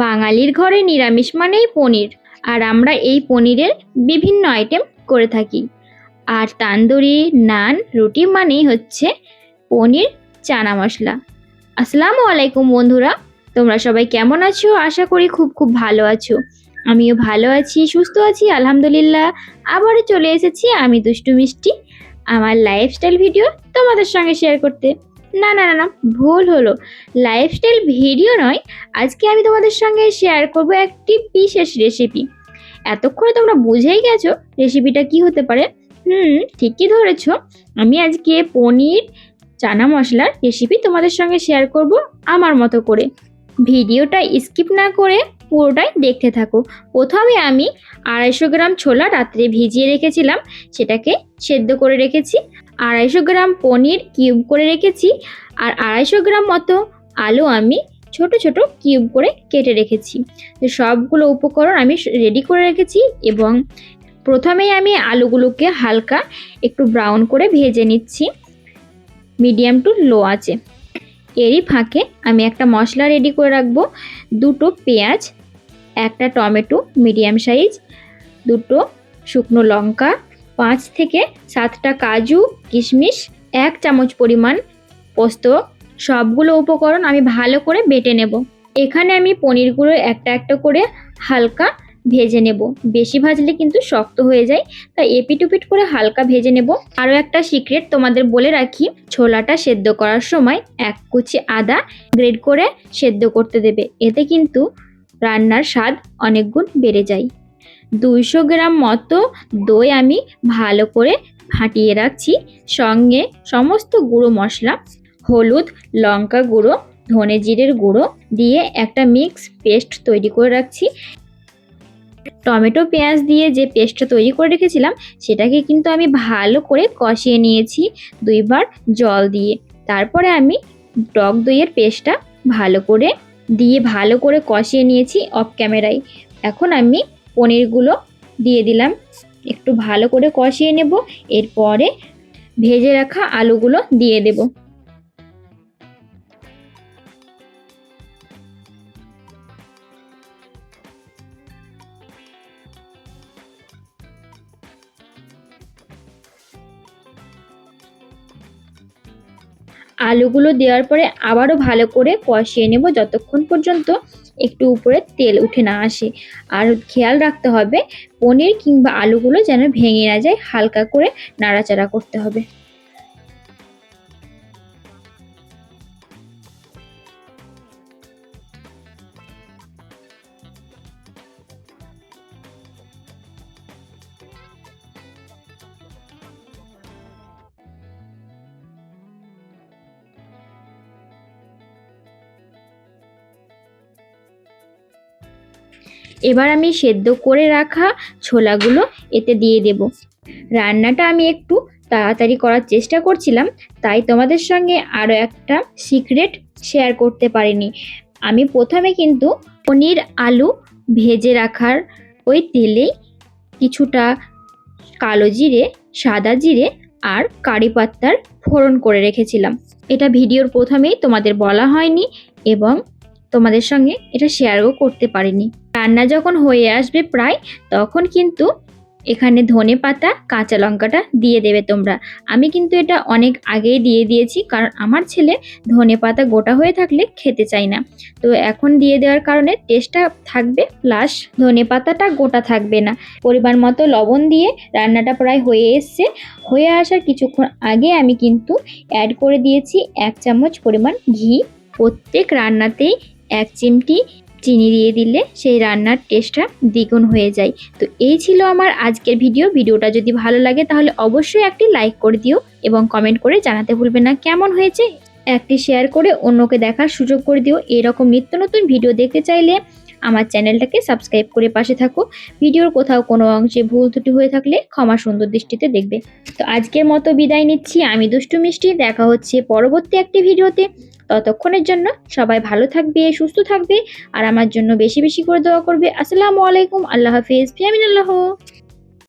বাঙালির ঘরে নিরামিষ মানেই পনির, আর আমরা এই পনিরের বিভিন্ন আইটেম করে থাকি। আর তান্দুরি, নান, রুটি মানেই হচ্ছে পনির চানা মশলা। আসসালামু আলাইকুম বন্ধুরা, তোমরা সবাই কেমন আছো? আশা করি খুব খুব ভালো আছো। আমিও ভালো আছি, সুস্থ আছি, আলহামদুলিল্লাহ। আবারও চলে এসেছি আমি দুষ্টু মিষ্টি, আমার লাইফস্টাইল ভিডিও তোমাদের সঙ্গে শেয়ার করতে। না না না না, ভুল হলো। লাইফস্টাইল ভিডিও নয়, আজকে আমি তোমাদের সঙ্গে শেয়ার করব একটি বিশেষ রেসিপি এতক্ষণে তোমরা বুঝেই গেছো রেসিপিটা কি হতে পারে? হুম, ঠিকই ধরেছ। আমি আজকে পনির, চানা মশলার রেসিপি তোমাদের সঙ্গে শেয়ার করব আমার মতো করে। ভিডিওটা স্কিপ না করে পুরোটাই দেখতে থাকো। প্রথমে আমি আড়াইশো গ্রাম ছোলা রাত্রে ভিজিয়ে রেখেছিলাম, সেটাকে সেদ্ধ করে রেখেছি। আড়াইশো গ্রাম পনির কিউব করে রেখেছি, আর আড়াইশো গ্রাম মতো আলু আমি ছোট ছোট কিউব করে কেটে রেখেছি। তো সবগুলো উপকরণ আমি রেডি করে রেখেছি এবং প্রথমেই আমি আলুগুলোকে হালকা একটু ব্রাউন করে ভেজে নিচ্ছি, মিডিয়াম টু লো আছে এরই ফাঁকে আমি একটা মশলা রেডি করে রাখব, দুটো পেঁয়াজ, একটা টমেটো মিডিয়াম সাইজ, দুটো শুকনো লঙ্কা পাঁচ থেকে সাতটা কাজু, কিশমিশ, এক চামচ পরিমাণ পোস্ত, সবগুলো উপকরণ আমি ভালো করে বেটে নেব। এখানে আমি পনিরগুলো একটা একটা করে হালকা ভেজে নেব। বেশি ভাজলে কিন্তু শক্ত হয়ে যায়, তাই এপিটুপিট করে হালকা ভেজে নেব। আরও একটা সিক্রেট তোমাদের বলে রাখি, ছোলাটা সেদ্ধ করার সময় এক কুচি আদা গ্রেড করে সেদ্ধ করতে দেবে। এতে কিন্তু রান্নার স্বাদ অনেক গুণ বেড়ে যায়। দুইশো গ্রাম মতো দই আমি ভালো করে ফাটিয়ে রাখছি। সঙ্গে সমস্ত গুঁড়ো মশলা, হলুদ, লঙ্কা গুঁড়ো, ধনে জিরের গুঁড়ো দিয়ে একটা মিক্স পেস্ট তৈরি করে রাখছি। টমেটো পেঁয়াজ দিয়ে যে পেস্টটা তৈরি করে রেখেছিলাম, সেটাকে কিন্তু আমি ভালো করে কষিয়ে নিয়েছি দুইবার জল দিয়ে। তারপরে আমি টক দইয়ের পেস্টটা ভালো করে দিয়ে ভালো করে কষিয়ে নিয়েছি অফ ক্যামেরায় এখন আমি পনিরগুলো দিয়ে দিলাম। একটু ভালো করে কষিয়ে নেব। এরপরে ভেজে রাখা আলুগুলো দিয়ে দেব। আলুগুলো দেওয়ার পরে আবারও ভালো করে কষিয়ে নেব যতক্ষণ পর্যন্ত একটু উপরে তেল উঠে না আসে। আর খেয়াল রাখতে হবে, পনির কিংবা আলুগুলো যেন ভেঙে না যায়, হালকা করে নাড়াচাড়া করতে হবে। এবার আমি সেদ্ধ করে রাখা ছোলাগুলো এতে দিয়ে দেব। রান্নাটা আমি একটু তাড়াতাড়ি করার চেষ্টা করছিলাম, তাই তোমাদের সঙ্গে আরও একটা সিক্রেট শেয়ার করতে পারিনি। আমি প্রথমে কিন্তু পনির আলু ভেজে রাখার ওই তেলেই কিছুটা কালো জিরে, সাদা জিরে আর কারি পাত্তার ফোড়ন করে রেখেছিলাম। এটা ভিডিওর প্রথমেই তোমাদের বলা হয়নি এবং তোমাদের সঙ্গে এটা শেয়ারও করতে পারিনি। রান্না যখন হয়ে আসবে প্রায়, তখন কিন্তু এখানে ধনে পাতা, কাঁচা লঙ্কাটা দিয়ে দেবে তোমরা। আমি কিন্তু এটা অনেক আগেই দিয়ে দিয়েছি, কারণ আমার ছেলে ধনে পাতা গোটা হয়ে থাকলে খেতে চায় না। তো এখন দিয়ে দেওয়ার কারণে টেস্টটা থাকবে প্লাস ধনে পাতাটা গোটা থাকবে না। পরিমাণ মতো লবণ দিয়ে রান্নাটা প্রায় হয়ে এসছে। হয়ে আসার কিছুক্ষণ আগে আমি কিন্তু অ্যাড করে দিয়েছি এক চামচ পরিমাণ ঘি। প্রত্যেক রান্নাতেই এক চিমটি চিনি দিয়ে দিলে সেই রান্নার টেস্টটা দ্বিগুণ হয়ে যায়। তো এই ছিল আমার আজকের ভিডিও ভিডিওটা যদি ভালো লাগে তাহলে অবশ্যই একটি লাইক করে দিও এবং কমেন্ট করে জানাতে ভুলবে না। কেমন হয়েছে? একটি শেয়ার করে অন্যকে দেখার সুযোগ করে দিও। এরকম নিত্য নতুন ভিডিও দেখতে চাইলে আমার চ্যানেলটাকে সাবস্ক্রাইব করে পাশে থাকো। ভিডিওর কোথাও কোনো অংশে ভুল ত্রুটি হয়ে থাকলে ক্ষমা সুন্দর দৃষ্টিতে দেখবে। তো আজকের মতো বিদায় নিচ্ছি। আমি দুষ্টু মিষ্টি। দেখা হচ্ছে পরবর্তী একটি ভিডিওতে। ততক্ষণের জন্য সবাই ভালো থাকবে, সুস্থ থাকবে, আর আমার জন্য বেশি বেশি করে দোয়া করবে। আসসালামু আলাইকুম। আল্লাহ হাফিজ। ফিয়ামিন আল্লাহ।